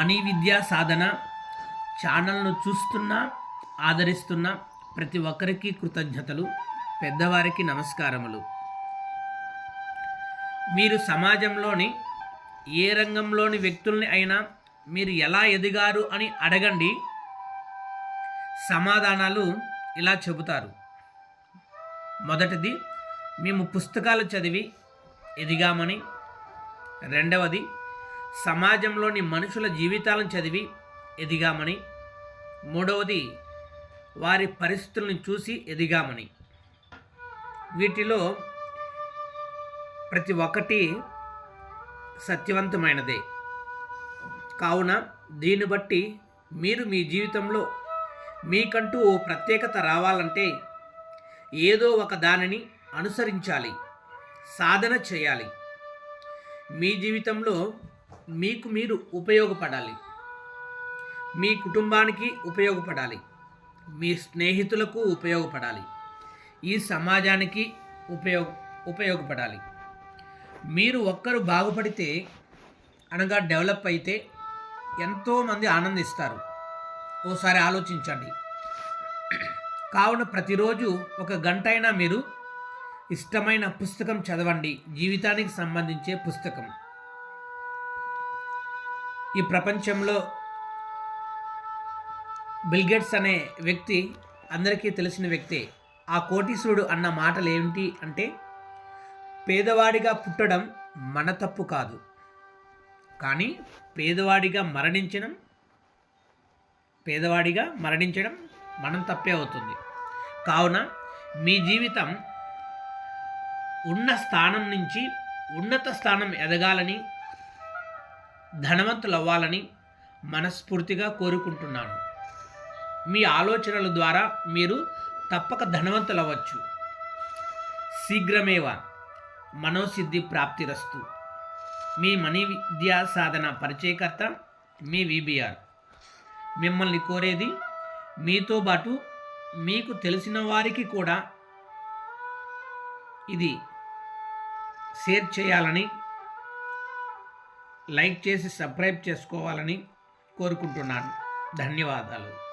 Money విద్యా సాధన ఛానల్ను చూస్తున్న ఆదరిస్తున్న ప్రతి ఒక్కరికి కృతజ్ఞతలు. పెద్దవారికి నమస్కారములు. మీరు సమాజంలోని ఏ రంగంలోని వ్యక్తుల్ని అయినా మీరు ఎలా ఎదిగారు అని అడగండి. సమాధానాలు ఇలా చెబుతారు. మొదటిది మేము పుస్తకాలు చదివి ఎదిగామని. రెండవది సమాజంలోని మనుషుల జీవితాలను చదివి ఎదిగామని. మూడవది వారి పరిస్థితులను చూసి ఎదిగామని. వీటిలో ప్రతి ఒక్కటి సత్యవంతమైనదే. కావున దీన్ని బట్టి మీరు మీ జీవితంలో మీకంటూ ఓ ప్రత్యేకత రావాలంటే ఏదో ఒక దానిని అనుసరించాలి సాధన చేయాలి. మీ జీవితంలో మీకు మీరు ఉపయోగపడాలి. మీ కుటుంబానికి ఉపయోగపడాలి. మీ స్నేహితులకు ఉపయోగపడాలి. ఈ సమాజానికి ఉపయోగ ఉపయోగపడాలి. మీరు ఒక్కరు బాగుపడితే అనగా డెవలప్ అయితే ఎంతోమంది ఆనందిస్తారు. ఓసారి ఆలోచించండి. కావున ప్రతిరోజు ఒక గంట అయినా మీరు ఇష్టమైన పుస్తకం చదవండి. జీవితానికి సంబంధించే పుస్తకం. ఈ ప్రపంచంలో బిల్గేట్స్ అనే వ్యక్తి అందరికీ తెలిసిన వ్యక్తే ఆ కోటీశ్వరుడు అన్న మాటలు ఏమిటి అంటే పేదవాడిగా పుట్టడం మన తప్పు కాదు. కానీ పేదవాడిగా మరణించడం పేదవాడిగా మరణించడం మనం తప్పే అవుతుంది. కావున మీ జీవితం ఉన్న స్థానం నుంచి ఉన్నత స్థానం ఎదగాలని ధనవంతులు అవ్వాలని మనస్ఫూర్తిగా కోరుకుంటున్నాను. మీ ఆలోచనల ద్వారా మీరు తప్పక ధనవంతులు అవ్వచ్చు శీఘ్రమేవ మనోసిద్ధి ప్రాప్తిరస్తు. మీ మనీ విద్యా సాధన పరిచయకర్త మీ విబిఆర్. మిమ్మల్ని కోరేది మీతో పాటు మీకు తెలిసిన వారికి కూడా ఇది షేర్ చేయాలని లైక్ చేసి సబ్స్క్రైబ్ చేసుకోవాలని కోరుకుంటున్నాను. ధన్యవాదాలు.